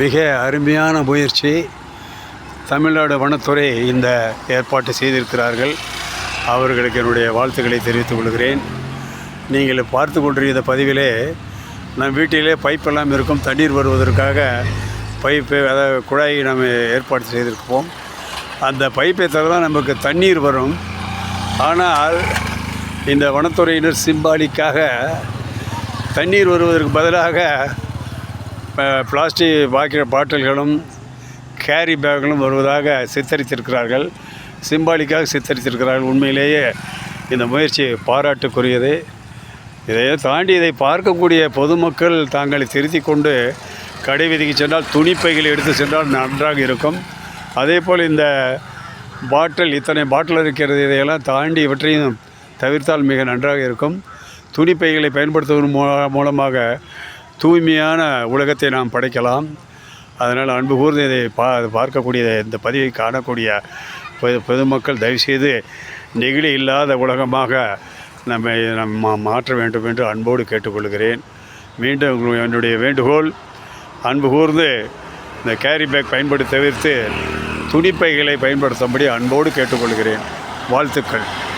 மிக அருமையான முயற்சி. தமிழ்நாடு வனத்துறை இந்த ஏற்பாட்டு செய்திருக்கிறார்கள். அவர்களுக்கு என்னுடைய வாழ்த்துக்களை தெரிவித்துக் கொள்கிறேன். நீங்கள் பார்த்து கொண்டிருந்த இந்த பதிவிலே நம் வீட்டிலே பைப்பெல்லாம் இருக்கும் தண்ணீர் வருவதற்காக பைப்பு அதாவது குழாயை நாம் ஏற்பாடு செய்திருப்போம். அந்த பைப்பை தான் நமக்கு தண்ணீர் வரும். ஆனால் இந்த வனத்துறையினர் சிம்பாலிக்காக தண்ணீர் வருவதற்கு பதிலாக பிளாஸ்டிக் பாக்கிற பாட்டில்களும் கேரி பேக்களும் வருவதாக சித்தரித்திருக்கிறார்கள். சிம்பாலிக்காக சித்தரித்திருக்கிறார்கள். உண்மையிலேயே இந்த முயற்சி பாராட்டுக்குரியது. இதையே தாண்டி இதை பார்க்கக்கூடிய பொதுமக்கள் தாங்களை திருத்தி கொண்டு கடை விதிக்கு சென்றால் துணிப்பைகளை எடுத்து சென்றால் நன்றாக இருக்கும். அதே போல் இந்த பாட்டில் இத்தனை பாட்டில் இருக்கிறது இதையெல்லாம் தாண்டி இவற்றையும் தவிர்த்தால் மிக நன்றாக இருக்கும். துணிப்பைகளை பயன்படுத்துவதன் மூலமாக தூய்மையான உலகத்தை நாம் படைக்கலாம். அதனால் அன்பு கூர்ந்து இதை பா பார்க்கக்கூடிய இந்த பதிவை காணக்கூடிய பொது பொதுமக்கள் தயவுசெய்து நெகிழி இல்லாத உலகமாக நம்மை நம்ம மாற்ற வேண்டும் என்று அன்போடு கேட்டுக்கொள்கிறேன். மீண்டும் என்னுடைய வேண்டுகோள் அன்பு கூர்ந்து இந்த கேரி பேக் பயன்படுத்த தவிர்த்து துணிப்பைகளை பயன்படுத்தும்படி அன்போடு கேட்டுக்கொள்கிறேன். வாழ்த்துக்கள்.